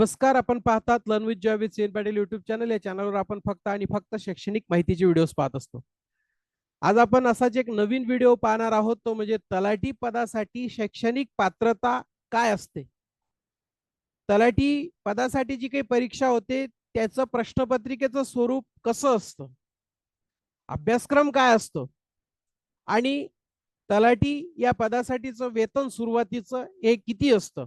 नमस्कार आपण पाहतात लर्न विथ जॉय विथ सीन पाटील युट्यूब चॅनल या चॅनलवर आपण फक्त आणि फक्त शैक्षणिक माहितीचे व्हिडिओ पाहत असतो. आज आपण असाच एक नवीन व्हिडिओ पाहणार आहोत तो म्हणजे तलाठी पदासाठी शैक्षणिक पात्रता काय असते? तलाठी पदासाठी जी काही परीक्षा होते त्याचं प्रश्नपत्रिकेचं स्वरूप कसं असतं? अभ्यासक्रम काय असतो? आणि तलाठी या पदासाठीचं वेतन सुरुवातीचं हे किती असतं?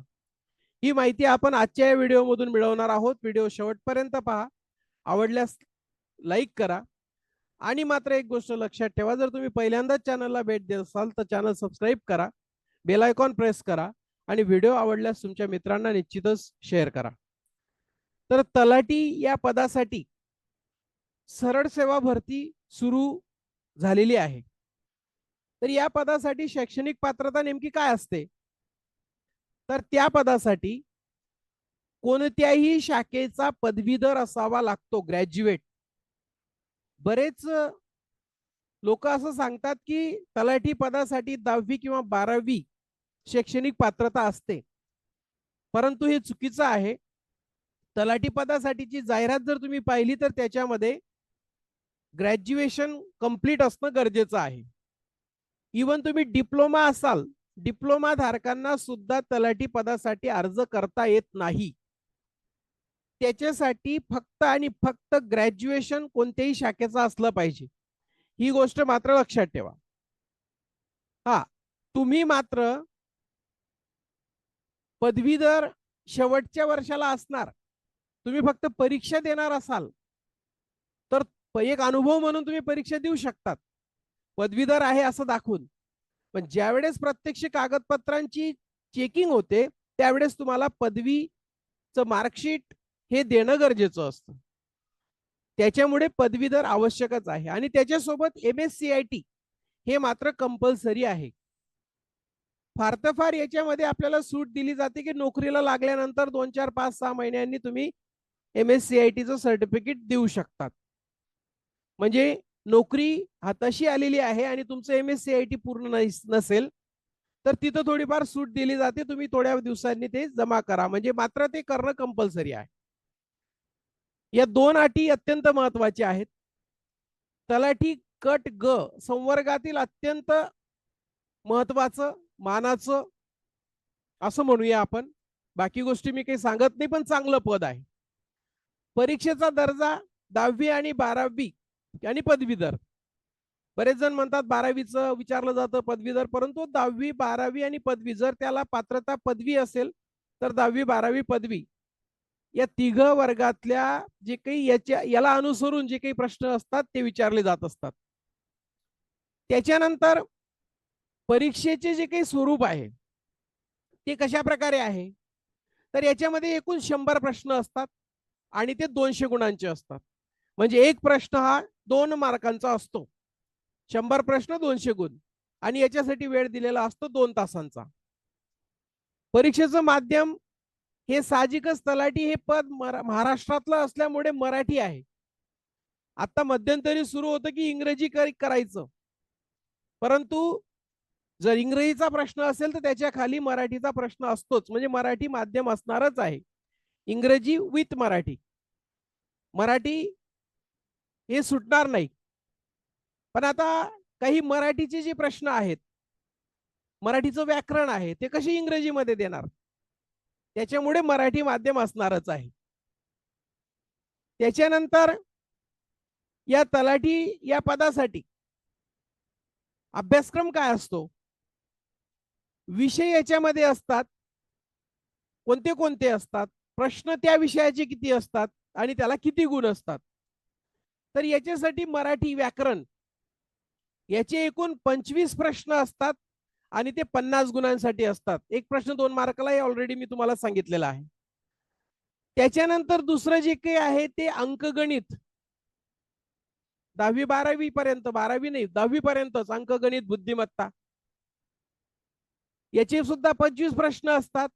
ही माहिती आपण आजच्या या व्हिडिओमधून मिळवणार आहोत. व्हिडिओ शेवटपर्यंत पहा. आवडल्यास लाईक करा. आणि मात्र एक गोष्ट लक्षात ठेवा जर तुम्ही पहिल्यांदाच चॅनलला भेट देत असाल तर चॅनल सबस्क्राईब करा. बेल आयकॉन प्रेस करा आणि व्हिडिओ आवडल्यास तुमच्या मित्रांना निश्चितच शेअर करा. तर तलाटी या पदासाठी सरळ सेवा भरती सुरू झालेली आहे. तर या पदासाठी शैक्षणिक पात्रता नेमकी काय असते? तर त्या पदासाठी कोणत्याही शाखेचा पदवीधर असावा लागतो ग्रॅज्युएट बरेच लोक असं सांगतात की तलाठी पदासाठी दहावी किंवा बारावी शैक्षणिक पात्रता असते. परंतु हे चुकीचं आहे. तलाठी पदासाठीची जाहिरात जर तुम्ही पाहिली तर त्याच्यामध्ये ग्रॅज्युएशन कंप्लीट असणं गरजेचं आहे. इवन तुम्ही डिप्लोमा असाल डिप्लोमा धारकांना सुद्धा तलाठी पदासाठी अर्ज करता येत नाही. त्याच्यासाठी फक्त आणि फक्त ग्रॅज्युएशन कोणत्याही शाखेचं असलं पाहिजे. ही गोष्ट मात्र लक्षात ठेवा. हा तुम्ही मात्र पदवीधर शेवटच्या वर्षाला असणार. तुम्ही फक्त परीक्षा देणार असाल. तर एक अनुभव म्हणून तुम्ही परीक्षा देऊ शकतात. पदवीधर आहे असं दाखवून. पण ज्यावेळेस प्रत्यक्ष कागदपत्रांची चेकिंग होते त्यावेळेस तुम्हाला पदवीचं मार्कशीट हे देणं गरजेचं असतं. त्याच्यामुळे पदवीधर आवश्यकच आहे आणि त्याच्यासोबत M S C I T हे मात्र कंपल्सरी आहे. फार तर फार याच्यामध्ये आपल्याला सूट दिली जाते की नोकरीला लागल्यानंतर दोन चार पाच सहा महिन्यांनी तुम्ही एम एस सी आय टीचं सर्टिफिकेट देऊ शकतात. म्हणजे नोकरी हाताशी आलेली आहे आणि तुमचं M S C I T पूर्ण नसेल तर तिथं थोडीफार सूट दिली जाते. तुम्ही थोड्या दिवसांनी ते जमा करा. म्हणजे मात्र ते करणं कंपल्सरी आहे. या दोन अटी अत्यंत महत्त्वाच्या आहेत. तलाठी कट ग संवर्गातील अत्यंत महत्वाचं मानाचं असं म्हणूया आपण. बाकी गोष्टी मी काही सांगत नाही पण चांगलं पद आहे. परीक्षेचा दर्जा दहावी आणि बारावी आणि पदवीधर. बरेच जण म्हणतात बारावीचं विचारलं जातं पदवीधर परंतु दहावी बारावी आणि पदवी जर त्याला पात्रता पदवी असेल तर दहावी बारावी पदवी. या तिघ वर्गातल्या जे काही याच्या याला अनुसरून जे काही प्रश्न असतात ते विचारले जात असतात. त्याच्यानंतर परीक्षेचे जे काही स्वरूप आहे ते कशा प्रकारे आहे? तर याच्यामध्ये एकूण शंभर प्रश्न असतात आणि ते दोनशे गुणांचे असतात. म्हणजे एक प्रश्न हा दोन मार्कांचा असतो. शंभर प्रश्न दोनशे गुण. आणि याच्यासाठी वेळ दिलेला असतो दोन तासांचा. परीक्षेचं माध्यम हे साहजिकच तलाठी हे पद महाराष्ट्रातलं असल्यामुळे मराठी आहे. आता मध्यंतरी सुरू होतं की इंग्रजी करायचं. परंतु जर इंग्रजीचा प्रश्न असेल तर त्याच्याखाली मराठीचा प्रश्न असतोच. म्हणजे मराठी माध्यम असणारच आहे. इंग्रजी विथ मराठी. मराठी हे सुटणार नाही. पण आता काही मराठीचे जे प्रश्न आहेत मराठीचं व्याकरण आहे ते कसे इंग्रजीमध्ये देणार? त्याच्यामुळे मराठी माध्यम असणारच आहे. त्याच्यानंतर या तलाठी या पदासाठी अभ्यासक्रम काय असतो? विषय याच्यामध्ये असतात. कोणते कोणते असतात? प्रश्न त्या विषयाचे किती असतात? आणि त्याला किती गुण असतात? तर याच्यासाठी मराठी व्याकरण. याचे एकूण पंचवीस प्रश्न असतात आणि ते पन्नास गुणांसाठी असतात. एक प्रश्न दोन मार्काला ऑलरेडी मी तुम्हाला सांगितलेला आहे. त्याच्यानंतर दुसरं जे काही आहे ते अंकगणित. दहावी बारावी पर्यंत बारावी नाही दहावी पर्यंतच अंकगणित बुद्धिमत्ता. याचे सुद्धा पंचवीस प्रश्न असतात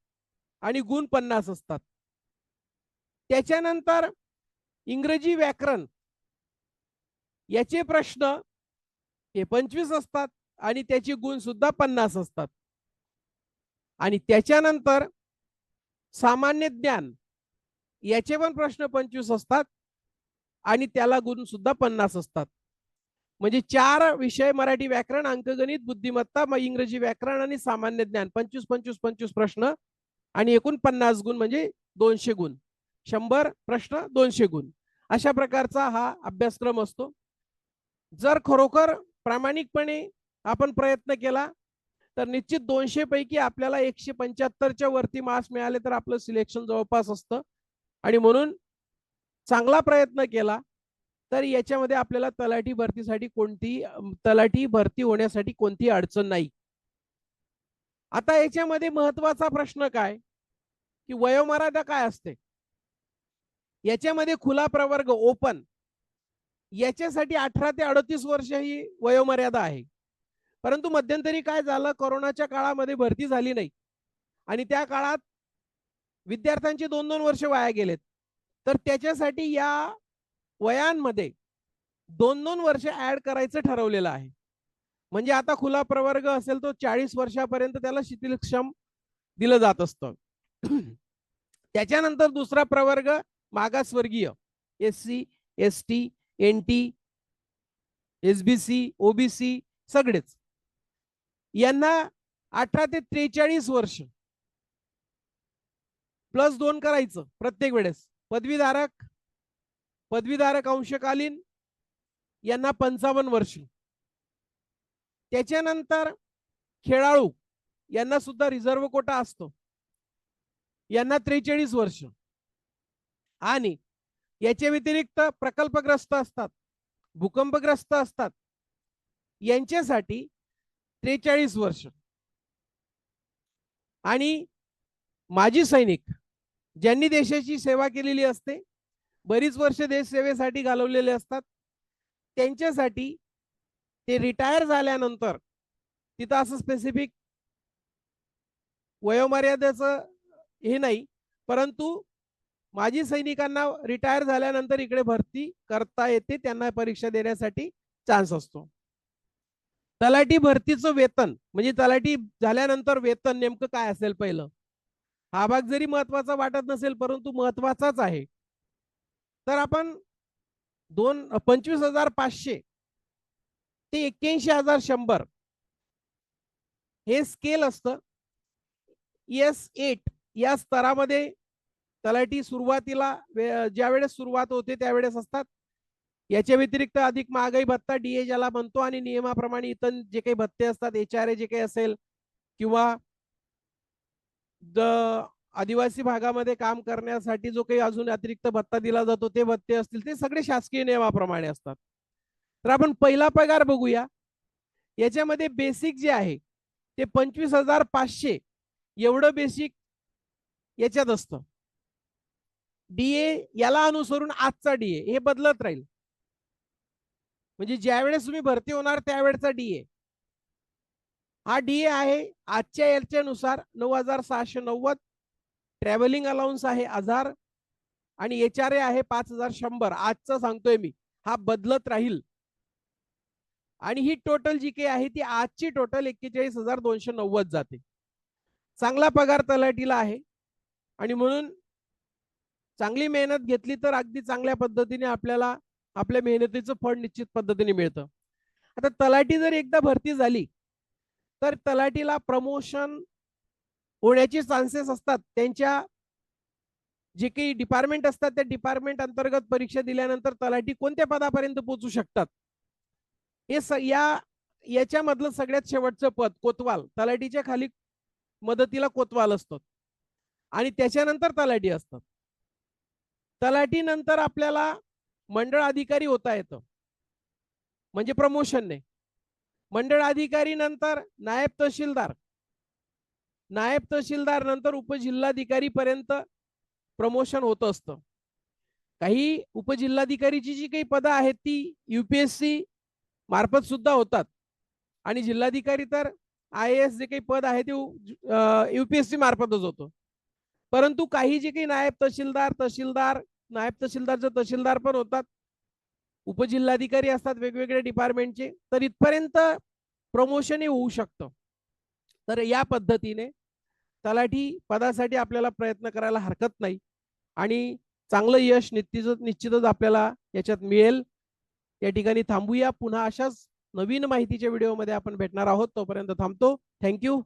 आणि गुण पन्नास असतात. त्याच्यानंतर इंग्रजी व्याकरण. याचे प्रश्न हे पंचवीस असतात आणि त्याचे गुण सुद्धा पन्नास असतात. आणि त्याच्यानंतर सामान्य ज्ञान याचे पण प्रश्न पंचवीस असतात आणि त्याला गुण सुद्धा पन्नास असतात. म्हणजे चार विषय मराठी व्याकरण अंकगणित बुद्धिमत्ता मग इंग्रजी व्याकरण आणि सामान्य ज्ञान. पंचवीस पंचवीस पंचवीस प्रश्न आणि एकूण पन्नास गुण म्हणजे दोनशे गुण. शंभर प्रश्न दोनशे गुण. अशा प्रकारचा हा अभ्यासक्रम असतो. जर खरोखर प्रामाणिकपणे आपण प्रयत्न केला तर निश्चित दोनशे पैकी आपल्याला एकशे पंच्याहत्तरच्या वरती मार्क्स मिळाले तर आपलं सिलेक्शन जवळपास असतं. आणि म्हणून चांगला प्रयत्न केला तर याच्यामध्ये आपल्याला तलाठी भरतीसाठी कोणती तलाठी भरती होण्यासाठी कोणती अडचण नाही. आता याच्यामध्ये महत्त्वाचा प्रश्न काय? की वयोमर्यादा काय असते? याच्यामध्ये खुला प्रवर्ग ओपन याच्यासाठी अठरा ते अडतीस वर्ष ही वयोमर्यादा आहे. परंतु मध्यंतरी काय झालं? कोरोनाच्या काळामध्ये भरती झाली नाही. आणि त्या काळात विद्यार्थ्यांची दोन दोन वर्ष वाया गेलेत. तर त्याच्यासाठी या वयांमध्ये दोन दोन वर्ष ऍड करायचं ठरवलेलं आहे. म्हणजे आता खुला प्रवर्ग असेल तो चाळीस वर्षापर्यंत त्याला शिथिलक्षम दिलं जात असतं. त्याच्यानंतर दुसरा प्रवर्ग मागासवर्गीय. S C S T N T S B C OBC सगळेच. यांना अठरा ते त्रेचाळीस वर्ष प्लस दोन करायचं प्रत्येक वेळेस. पदवीधारक पदवीधारक अंशकालीन यांना पंचावन्न वर्ष. त्याच्यानंतर खेळाडू यांना सुद्धा रिझर्व्ह कोटा असतो. यांना त्रेचाळीस वर्ष. आणि याच्या व्यतिरिक्त प्रकल्पग्रस्त असतात भूकंपग्रस्त असतात. यांच्यासाठी त्रेचाळीस वर्ष. आणि माजी सैनिक ज्यांनी देशाची सेवा केलेली असते बरीच वर्ष देश सेवेसाठी घालवलेले असतात त्यांच्यासाठी ते रिटायर झाल्यानंतर तिथं असं स्पेसिफिक वयोमर्यादेचं हे नाही परंतु माजी सैनिकांना रिटायर झाल्यानंतर इकडे भरती करता येते त्यांना परीक्षा देण्यासाठी चान्स असतो. तलाठी भरतीचं वेतन म्हणजे तलाठी झाल्यानंतर वेतन नेमकं काय असेल पहिलं? हा भाग जरी महत्त्वाचा वाटत नसेल परंतु महत्वाचाच आहे. तर आपण दोन पंचवीस हजार पाचशे ते एक्क्याऐंशी हजार शंभर हे स्केल असतं. एस एट या स्तरामध्ये तलाठी सुरुवातीला ज्यावेळेस ज्या वेळेस सुरुवात होते त्यावेळेस असतात. याच्या व्यतिरिक्त अधिक महागाई भत्ता डीए ज्याला म्हणतो आणि नियमाप्रमाणे इतर जे काही भत्ते असतात एच आर ए जे काही असेल किंवा द आदिवासी भागामध्ये काम करण्यासाठी जो काही अजून अतिरिक्त भत्ता दिला जातो ते भत्ते असतील ते सगळे शासकीय नियमाप्रमाणे असतात. तर आपण पहिला पगार बघूया. याच्यामध्ये बेसिक जे आहे ते पंचवीस हजार पाचशे एवढं बेसिक याच्यात असतं. डीए याला अनुसरून आजचा डीए हे बदलत राहील. म्हणजे ज्यावेळेस तुम्ही भरती होणार त्यावेळेचा डीए हा डीए आहे आजच्या याच्यानुसार नऊ हजार सहाशे नव्वद ट्रॅव्हलिंग अलाउन्स आहे हजार आणि एच आर ए आहे पाच हजार शंभर. आजचा सांगतोय मी. हा बदलत राहील. आणि ही टोटल जी काही आहे ती आजची टोटल एक्केचाळीस हजार दोनशे नव्वद जाते. चांगला पगार तलाठीला आहे. आणि म्हणून चांगली मेहनत घेतली तर अगदी चांगल्या पद्धतीने आपल्याला आपल्या मेहनतीचं फळ निश्चित पद्धतीने मिळतं. आता तलाठी जर एकदा भरती झाली तर तलाठीला प्रमोशन होण्याचे चान्सेस असतात. त्यांच्या जे काही डिपार्टमेंट असतात त्या डिपार्टमेंट अंतर्गत परीक्षा दिल्यानंतर तलाठी कोणत्या पदापर्यंत पोहोचू शकतात? हे स या याच्यामधलं सगळ्यात शेवटचं पद कोतवाल. तलाठीच्या खाली मदतीला कोतवाल असतात. आणि त्याच्यानंतर तलाठी असतात. तलाठी नंतर आपल्याला मंडळ अधिकारी होता येतं. म्हणजे प्रमोशनने. मंडळ अधिकारी नंतर नायब तहसीलदार. नायब तहसीलदार नंतर उपजिल्हाधिकारी पर्यंत प्रमोशन होत असतं. काही उपजिल्हाधिकारीची जी काही पदं आहेत ती युपीएससी मार्फत सुद्धा होतात. आणि जिल्हाधिकारी तर आय एस जे काही पद आहे ते युपीएससी मार्फतच होतं. परंतु काही जे काही नायब तहसीलदार तहसीलदार नायब तहसीलदारचे तहसीलदार पण होतात. उपजिल्हाधिकारी असतात वेगवेगळ्या डिपार्टमेंटचे तर इथपर्यंत प्रमोशन होऊ शकतं. तर या पद्धतीने तलाठी पदासाठी आपल्याला प्रयत्न करायला हरकत नाही आणि चांगलं यश निश्चितच निश्चितच आपल्याला याच्यात मिळेल. या ठिकाणी थांबूया. पुन्हा अशाच नवीन माहितीच्या व्हिडिओमध्ये आपण भेटणार आहोत. तोपर्यंत थांबतो. थँक्यू